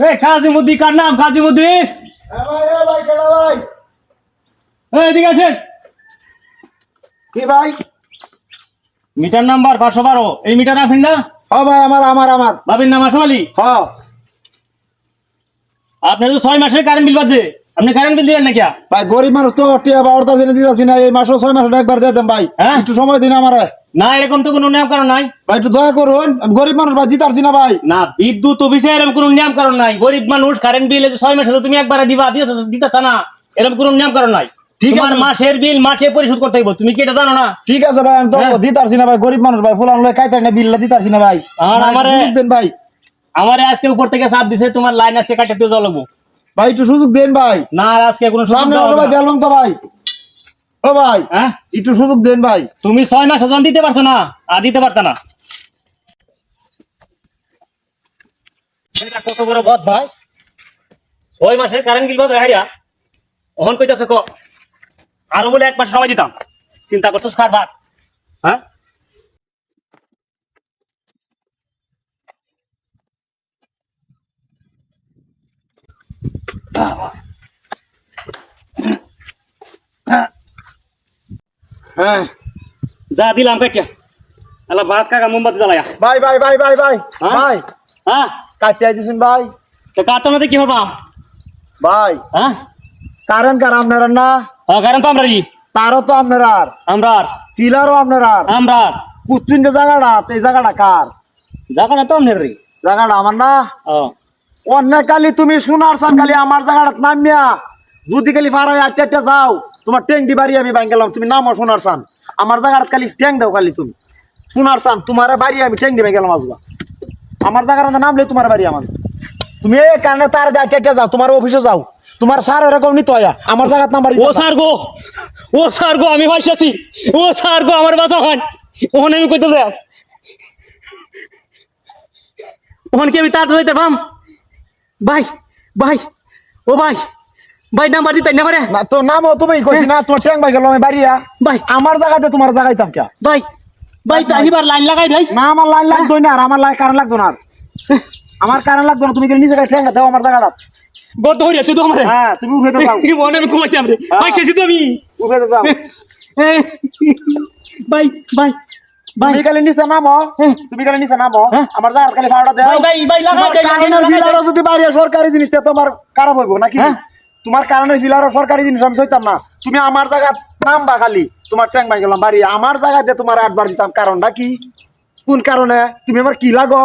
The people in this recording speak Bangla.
এই কাজিমুদ্দি কার নাম কাজিমুদ্দি এই এদিকে আসেন। কি ভাই? মিটার নাম্বার পাঁচশো বারো। এই মিটার আপনি না? হ ভাই আমার আমার আমার। বাবির নাম আসম আলী হ। আপনার তো ছয় মাসের কারেন্ট বিল বাজছে আপনি কারেন্ট বিল দিলেন না কিয়া ভাই গরিব মানুষ তো টিয়া বা অর্ধা জেনে দিতেছি না এই মাসে ছয় মাসে একবার দিয়ে দেন ভাই। হ্যাঁ? একটু সময় দিন আমার। না এরকম তো কোনো নিয়ম কারণ নাই। ভাই একটু দয়া করুন আমি গরিব মানুষ ভাই দিতে না ভাই। না বিদ্যুৎ অফিসে এরকম কোনো নিয়ম কারণ নাই। গরিব মানুষ কারেন্ট বিল ছয় মাসে তো তুমি একবারে দিবা দিতে- তা না। এরকম কোনো নিয়ম কারণ নাই। ঠিক আছে। মাসের বিল মাসে পরিশোধ করতে হইব। তুমি কি এটা জানো না? ঠিক আছে ভাই আমি তো হ্যাঁ। দিতে না ভাই গরিব মানুষ ভাই ফুলান লয় খাইতে না বিল্লা দিতে পারছি না ভাই। আর ভাই, আমারে- দেন ভাই। আমার আজকে উপর থেকে চাপ দিছে তোমার লাইন আছে কাটে তুই জ্বলবো ভাই একটু সুযোগ দেন ভাই। না আজকে কোনো সামনে ভাই না। দিলাম তো ভাই। ও ভাই হ্যাঁ? একটু সুযোগ দেন ভাই। তুমি ছয় মাস ওজন দিতে পারছ না আর দিতে পারত না। এটা কত বড় বদ ভাই? ছয় মাসের কারেন্ট বিল বাজার হারিয়া ওহন কইতাছে ক আরও বলে এক মাস সময় দিতাম। চিন্তা করছ কার ভাত হ্যাঁ? হ্যাঁ। যা দিলাম পেটিয়া আল্লাহ ভাত কাকা মোমবাতি জ্বালায়া। ভাই ভাই ভাই ভাই ভাই হ্যাঁ? ভাই। হ্যাঁ? কাটিয়ে দিছেন ভাই। তো কার কি হবা। ভাই। হ্যাঁ? কারেন্ট কার আপনারা না? হ্যাঁ, কারণ তো আমরা তারও তো আপনারা আর আমরা পিলারও আপনারা আর আমরা আর কুচ্ছুন যে জায়গাটা এই জায়গাটা কার? জায়গাটা তো আমাদের রে জায়গাটা আমার না? ও অনেক কালি তুমি সোনার সান কালি আমার জায়গাটা নামিয়া যদি কালি ফারাই আটটা আটটা যাও তোমার ট্যাংটি বাড়ি আমি বাইন গেলাম তুমি নামো সোনার সান। আমার জায়গাটা খালি ট্যাং দাও খালি তুমি। সোনার সান তোমার বাড়ি আমি ট্যাং দিবে গেলাম আসবা আমার জায়গাটা নামলে তোমার বাড়ি আমার। তুমি এই কারণে তার আটটা আটটা যাও তোমার অফিসে যাও। তোমার স্যার এরকম নিতে আমার জায়গাত নাম্বার ও স্যার গো ও স্যার গো আমি ভাসি ও স্যার গো আমার বাঁচা হন ওখানে আমি কইতে যাই। ওখানে কি আমি তার যাইতে পাম? ভাই ভাই ও ভাই ভাই নাম্বার দিতে নাম্বারে না তো নামও তুমি কইছি না তোমার ট্যাং বাই গেলাম আমি বাড়িয়া। ভাই আমার জায়গাতে তোমার জায়গাইতাম কে? ভাই ভাই তাহিবার লাইন লাগাই দেই। না আমার লাইন লাগতো না আর আমার লাইন কারণ লাগতো না আর। আমার কারণ লাগতো না তুমি কি নিজে ট্যাং দাও আমার জায়গাটা। গত হয়ে আছে তো আমার। হ্যাঁ তুমি উঠে তো যাও। মনে আমি ঘুমাইছি আমরা। ভাই শেষে তো আমি। উঠে তো যাও। ভাই ভাই ভাই তুমি কালি নিচে নামো। তুমি কালি নিচে নামো। হ্যাঁ। আমার জায়গার খালি ফাওড়া দেয়। ভাই, ভাই, ভাই, লাগাই দেয়, দেয়, যদি বাইরে সরকারি জিনিসটা তোমার খারাপ হইব নাকি? হ্যাঁ। তোমার কারেন্টের বিল সরকারি জিনিস আমি সইতাম না। তুমি আমার জায়গা নামবা খালি। তোমার ট্যাং বাই গেলাম বাড়ি। আমার জায়গাতে তোমার আটবার দিতাম। কারণটা কি? কোন কারণে? তুমি আমার কি লাগো?